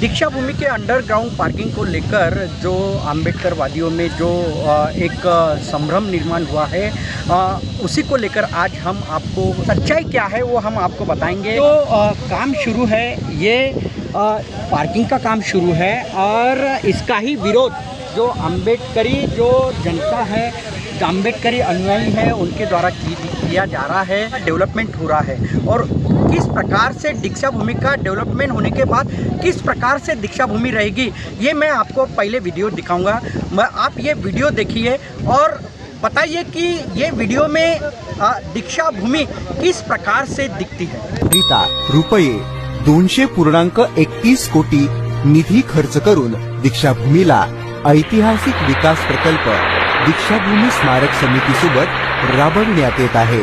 दीक्षा भूमि के underground parking को लेकर जो आम्बेडकर वादियों में जो एक संभ्रम निर्माण हुआ है उसी को लेकर आज हम आपको सच्चाई क्या है वो हम आपको बताएँगे। तो काम शुरू है, ये पार्किंग का काम शुरू है और इसका ही विरोध जो अम्बेडकरी जो जनता है, जो अम्बेडकरी अनुयायी है, उनके द्वारा किया जा रहा है, डेवलपमेंट हो रहा है। और किस प्रकार से दीक्षा भूमि का डेवलपमेंट होने के बाद किस प्रकार से दीक्षा भूमि रहेगी, ये मैं आपको पहले वीडियो दिखाऊँगा। मैं आप ये वीडियो देखिए और बताइए कि ये वीडियो में दीक्षा भूमि किस प्रकार से दिखती है? करिता रुपये दोनशे पूर्णांक एकतीस कोटी निधी खर्च करून दीक्षाभूमीला ऐतिहासिक विकास प्रकल्प दीक्षाभूमी स्मारक समितीसोबत राबविण्यात येत आहे.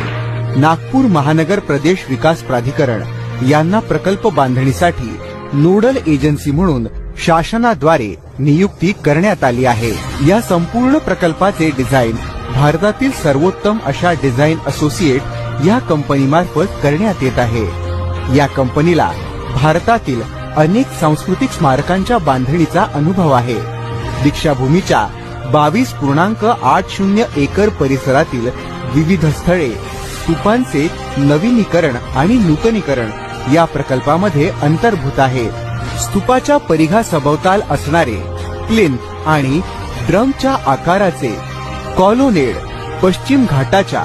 नागपूर महानगर प्रदेश विकास प्राधिकरण यांना प्रकल्प बांधणीसाठी नोडल एजन्सी म्हणून शासनाद्वारे नियुक्ती करण्यात आली आहे. या संपूर्ण प्रकल्पाचे डिझाईन भारतातील सर्वोत्तम अशा डिझाईन असोसिएट या कंपनीमार्फत करण्यात येत आहे. या कंपनीला भारतातील अनेक सांस्कृतिक स्मारकांच्या बांधणीचा अनुभव आहे. दीक्षाभूमीच्या बावीस पूर्णांक आठ शून्य एकर परिसरातील विविध स्थळे स्तूपांचे नवीनीकरण आणि नूतनीकरण या प्रकल्पामध्ये अंतर्भूत आहे स्तूपाच्या परिघा सभोवताल असणारे प्लिंथ आणि ड्रमच्या आकाराचे कॉलोनेड पश्चिम घाटाच्या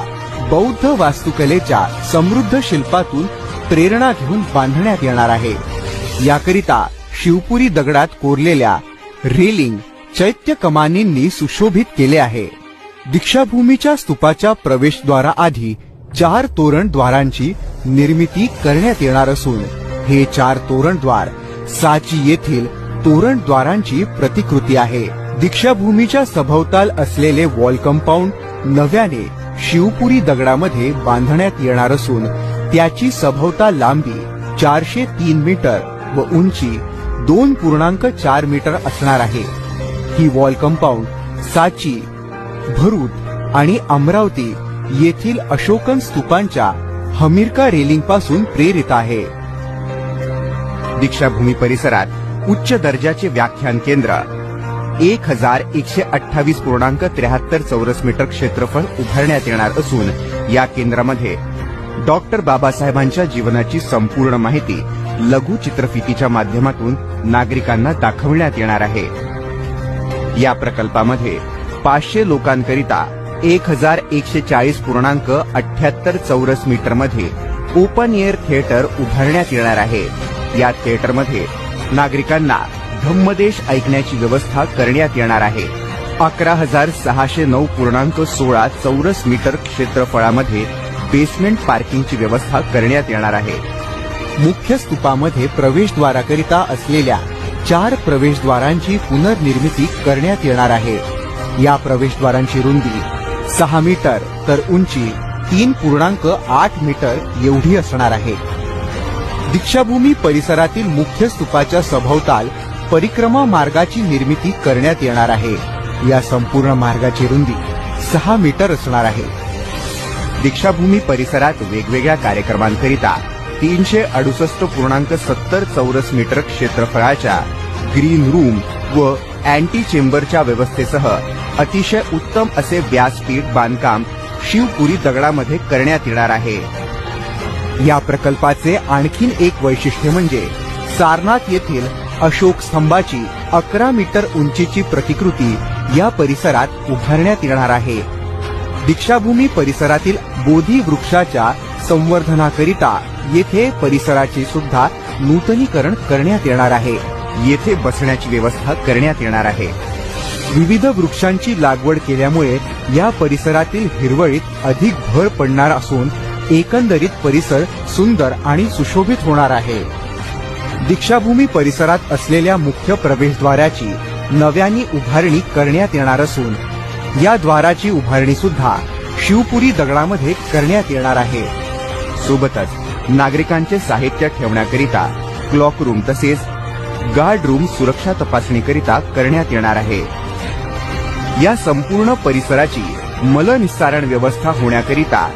बौद्ध वास्तुकलेच्या समृद्ध शिल्पातून प्रेरणा घेऊन बांधण्यात येणार आहे. याकरिता शिवपुरी दगडात कोरलेल्या रेलिंग चैत्य कमानींनी सुशोभित केले आहे. दीक्षाभूमीच्या स्तूपाच्या प्रवेशद्वाराआधी चार तोरणद्वारांची निर्मिती करण्यात येणार असून हे चार तोरणद्वार साची येथील तोरणद्वारांची प्रतिकृती आहे. दीक्षाभूमीच्या सभोवताल असलेले वॉल कंपाऊंड नव्याने शिवपुरी दगडामध्ये बांधण्यात येणार असून त्याची सभोवताल लांबी चारशे तीन मीटर व उंची दोन पूर्णांक चार मीटर असणार आहे. ही वॉल कंपाऊंड साची भरूच आणि अमरावती येथील अशोकन स्तूपांच्या हमीरका रेलिंगपासून प्रेरित आहे. दीक्षाभूमी परिसरात उच्च दर्जाचे व्याख्यान केंद्र एक हजार एकशे अठ्ठावीस पूर्णांक त्र्याहत्तर चौरस मीटर क्षेत्रफळ उभारण्यात येणार असून या केंद्रामध्ये डॉक्टर बाबासाहेबांच्या जीवनाची संपूर्ण माहिती लघु चित्रफितीच्या माध्यमातून नागरिकांना दाखवण्यात येणार आहे. या प्रकल्पामध्ये पाचशे लोकांकरिता एक हजार एकशे चाळीस पूर्णांक अठ्याहत्तर चौरस मीटरमध्ये ओपन एअर थिएटर उभारण्यात येणार आहे. या थिएटरमध्ये नागरिकांना धम्मदेश ऐकण्याची व्यवस्था करण्यात येणार आहे. अकरा हजार सहाशे नऊ पूर्णांक सोळा चौरस मीटर क्षेत्रफळामध्ये बेसमेंट पार्किंगची व्यवस्था करण्यात येणार आहे. मुख्य स्तूपामध्ये प्रवेशद्वाराकरिता असलेल्या चार प्रवेशद्वारांची पुनर्निर्मिती करण्यात येणार आहे. या प्रवेशद्वारांची रुंदी सहा मीटर तर उंची तीन पूर्णांक आठ मीटर एवढी असणार आहे. दीक्षाभूमी परिसरातील मुख्य स्तूपाच्या सभोवताल परिक्रमा मार्गाची निर्मिती करण्यात येणार आहे. या संपूर्ण मार्गाची रुंदी सहा मीटर असणार आहे. दीक्षाभूमी परिसरात वेगवेगळ्या कार्यक्रमांकरिता तीनशे अडुसष्ट पूर्णांक सत्तर चौरस मीटर क्षेत्रफळाच्या ग्रीन रूम व अँटी चेंबरच्या व्यवस्थेसह अतिशय उत्तम असे व्यासपीठ बांधकाम शिवपुरी दगडामध्ये करण्यात येणार आहे. या प्रकल्पाचे आणखीन एक वैशिष्ट्य म्हणजे सारनाथ येथील अशोक स्तंभाची अकरा मीटर उंचीची प्रतिकृती या परिसरात उभारण्यात येणार आहे. दीक्षाभूमी परिसरातील बोधी वृक्षाच्या संवर्धनाकरिता येथे परिसराचे सुद्धा नूतनीकरण करण्यात येणार आहे. येथे बसण्याची व्यवस्था करण्यात येणार आहे. विविध वृक्षांची लागवड केल्यामुळे या परिसरातील हिरवळीत अधिक भर पडणार असून एकंदरीत परिसर सुंदर आणि सुशोभित होणार आहे. दीक्षाभूमी परिसरात असलेल्या मुख्य प्रवेशद्वाराची नव्याने उभारणी करण्यात येणार असून या द्वाराची उभारणी सुद्धा शिवपुरी दगडामध्ये करण्यात येणार आहे. सोबतच नागरिकांचे साहित्य ठेवण्याकरिता क्लॉक रूम तसेच गार्ड रूम सुरक्षा तपासणीकरिता करण्यात येणार आहे. या संपूर्ण परिसराची मलनिस्सारण व्यवस्था होण्याकरिता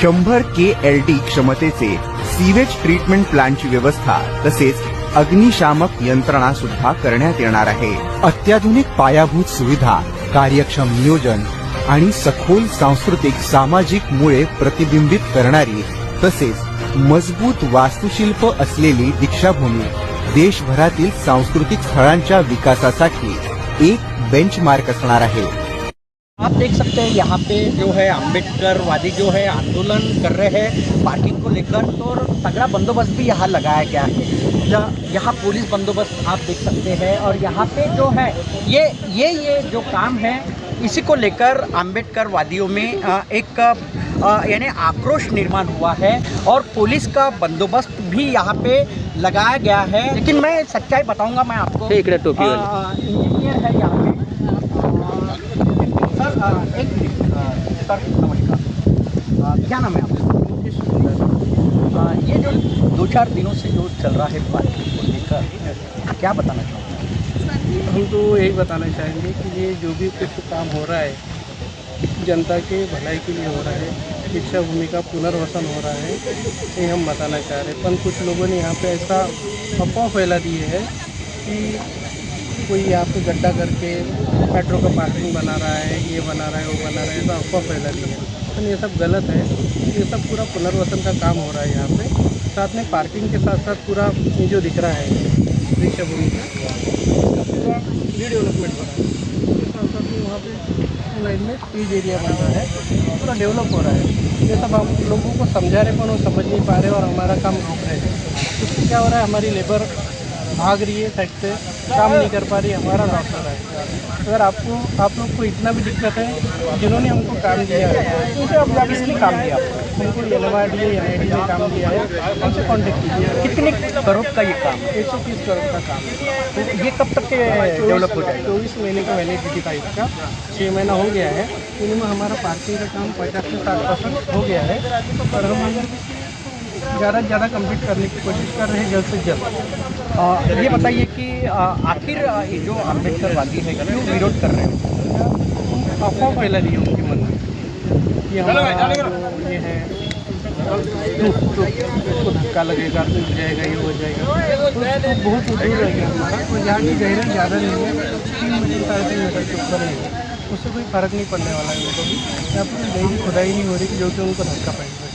शंभर के एल डी क्षमतेचे सीवेज ट्रीटमेंट प्लांटची व्यवस्था तसेच अग्निशामक यंत्रणा सुद्धा करण्यात येणार आहे. अत्याधुनिक पायाभूत सुविधा कार्यक्षम नियोजन आणि सखोल सांस्कृतिक सामाजिक मुळे प्रतिबिंबित करणारी तसेच मज़बूत वास्तुशिल्प असलेली दीक्षाभूमी देशभरातील सांस्कृतिक स्थळांच्या विकासासाठी एक बेंचमार्क असणार आहे. आप देख सकते हैं यहाँ पे जो है अंबेडकर वादी जो है आंदोलन कर रहे हैं पार्किंग को लेकर तो और तगड़ा बंदोबस्त भी यहाँ लगाया गया है। यहाँ पुलिस बंदोबस्त आप देख सकते हैं और यहाँ पे जो है, ये ये ये जो काम है, इसी को लेकर अंबेडकर वादियों में एक यानी आक्रोश निर्माण हुआ है और पुलिस का बंदोबस्त भी यहाँ पे लगाया गया है। लेकिन मैं सच्चाई बताऊँगा मैं आपको। इंजीनियर है यहाँ पे। सर एक मिनट सर नमस्कार क्या नाम है आपका? ये जो दो चार दिनों से जो चल रहा है पार्किंग को लेकर क्या बताना चाहूँगा? हम तो यही बताना चाहेंगे कि ये जो भी कुछ काम हो रहा है जनता के भलाई के लिए हो रहा है शिक्षा भूमि का पुनर्वसन हो रहा है, ये हम बताना चाह रहे हैं। पर कुछ लोगों ने यहाँ पे ऐसा अफवाह फैला दी है कि कोई यहाँ पे गड्ढा करके मेट्रो का पार्किंग बना रहा है, ये बना रहा है, वो बना रहा है, ऐसा अफवाह फैला दी है। लेकिन ये सब गलत है, ये सब पूरा पुनर्वसन का काम हो रहा है यहाँ पे। साथ में पार्किंग के साथ साथ पूरा जो दिख रहा है दीक्षा भूमि का पूरा रीडेवलपमेंट हो रहा है। साथ साथ में वहाँ पे लाइन में पीज एरिया बन रहा है, पूरा डेवलप हो रहा है। ये सब हम लोगों को समझा रहे पर वो समझ नहीं पा रहे और हमारा काम रोक रहे हैं। उससे क्या हो रहा है, हमारी लेबर भाग रही है साइड से काम नहीं कर पा रही हमारा लॉस हो रहा है। अगर आपको आप लोग को इतना भी दिक्कत है जिन्होंने हमको काम दिया है अब आप इसलिए काम दिया। हमको N M R D N I D ने काम दिया है हमसे कॉन्टेक्ट कीजिए। कितने करोड़ का ये काम है? एक सौ तीस करोड़ का काम है। तो ये कब तक के डेवलप हो जाएगा? चौबीस महीने का वैलिडिटी था इसका छः महीना हो गया है। इनमें हमारा पार्किंग का काम पचास से साठ परसेंट हो गया है। और हम अगर ज़्यादा से ज़्यादा कंप्लीट करने की कोशिश कर रहे हैं जल्द से जल्द। ये बताइए कि आखिर ये जो अंबेडकर वादी है क्यों विरोध कर रहे हो? अफवाह फैला दी है उनके मन में कि हमारा ये है। धूप धूप उसको धक्का लगेगा टूट जाएगा ये हो जाएगा। तो बहुत दूर रहेगा हमारा। और जहाँ की गहराई ज़्यादा नहीं है। तीन मीटर साढ़े तीन मीटर के ऊपर उससे कोई फ़र्क नहीं पड़ने वाला है। उनको भी यहाँ पर गहरी खुदाई नहीं हो रही कि जो कि उनको धक्का पड़ सके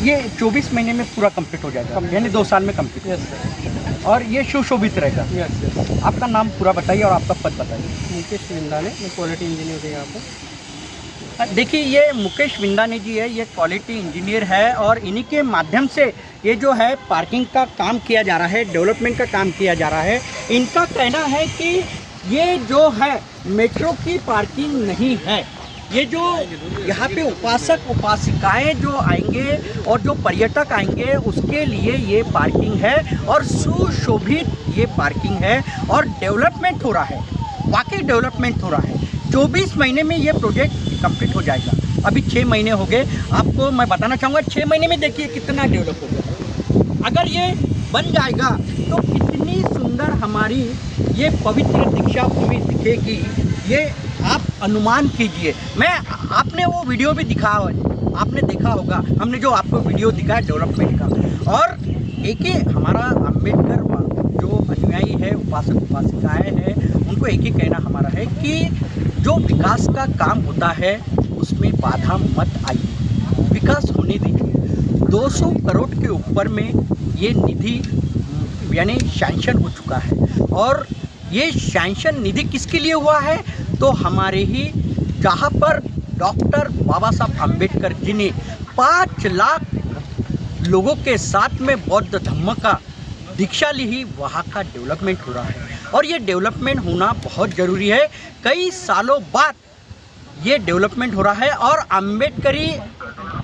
ये 24 महीने में पूरा कंप्लीट हो जाएगा। यानी दो साल में कंप्लीट यस और ये सुशोभित रहेगा। यस यस आपका नाम पूरा बताइए और आपका पद बताइए। मुकेश विंदाने मैं क्वालिटी इंजीनियर हूँ यहाँ पर। देखिए ये मुकेश विंदाने जी है ये क्वालिटी इंजीनियर है और इन्हीं के माध्यम से ये जो है पार्किंग का काम किया जा रहा है डेवलपमेंट का काम किया जा रहा है। इनका कहना है कि ये जो है मेट्रो की पार्किंग नहीं है। ये जो यहाँ पे उपासक, उपासिकाएँ जो आएँगे और जो पर्यटक आएँगे, उसके लिए ये पार्किंग है और सुशोभित ये पार्किंग है और डेवलपमेंट हो रहा है। वाकई डेवलपमेंट हो रहा है। 24 महीने में ये प्रोजेक्ट कंप्लीट हो जाएगा। अभी छः महीने हो गए। आपको मैं बताना चाहूँगा छः महीने में देखिए कितना डेवलप हो गया। अगर ये बन जाएगा तो कितनी सुंदर हमारी ये पवित्र दीक्षा भूमि दिखेगी। ये आप अनुमान कीजिए। मैं आपने वो वीडियो भी दिखा आपने देखा होगा, हमने जो आपको वीडियो दिखाया डेवलपमेंट का। और एक ही हमारा अंबेडकर जो अनुयायी है, उपासक, उपासिकाएँ हैं, उनको एक ही कहना हमारा है कि जो विकास का काम होता है, उसमें बाधा मत आइए। विकास होने दीजिए। 200 करोड़ के ऊपर में ये निधि, यानी सैंक्शन हो चुका है। और ये सैंक्शन निधि किसके लिए हुआ है? तो हमारे ही जहाँ पर डॉक्टर बाबा साहब अंबेडकर जी ने पाँच लाख लोगों के साथ में बौद्ध धम्म का दीक्षा ली ही, वहाँ का डेवलपमेंट हो रहा है। और ये डेवलपमेंट होना बहुत ज़रूरी है। कई सालों बाद ये डेवलपमेंट हो रहा है और अम्बेडकरी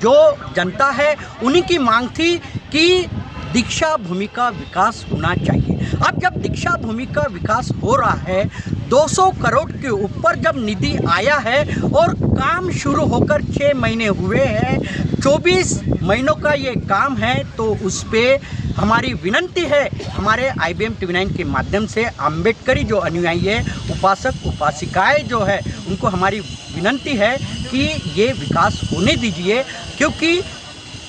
जो जनता है, उन्हीं की मांग थी कि दीक्षा भूमि का विकास होना चाहिए। अब जब दीक्षा भूमि का विकास हो रहा है 200 करोड़ के ऊपर जब निधि आया है और काम शुरू होकर छः महीने हुए हैं 24 महीनों का ये काम है तो उस पर हमारी विनंती है, हमारे आई बी एम के माध्यम से अम्बेडकरी जो अनुयायी है, उपासक, उपासिकाएँ जो है, उनको हमारी विनंती है कि ये विकास होने दीजिए, क्योंकि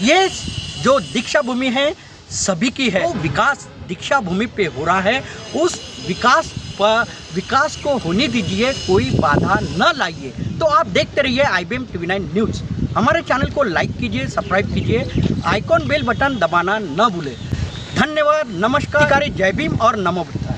ये जो दीक्षा भूमि है सभी की है। तो विकास दीक्षा भूमि पे हो रहा है। उस विकास पर विकास को होने दीजिए, कोई बाधा न लाइए। तो आप देखते रहिए I B M nine news. हमारे चैनल को लाइक कीजिए, सब्सक्राइब कीजिए, आइकॉन बेल बटन दबाना न भूले। धन्यवाद, नमस्कार। जय भीम और नमो बुद्धाय।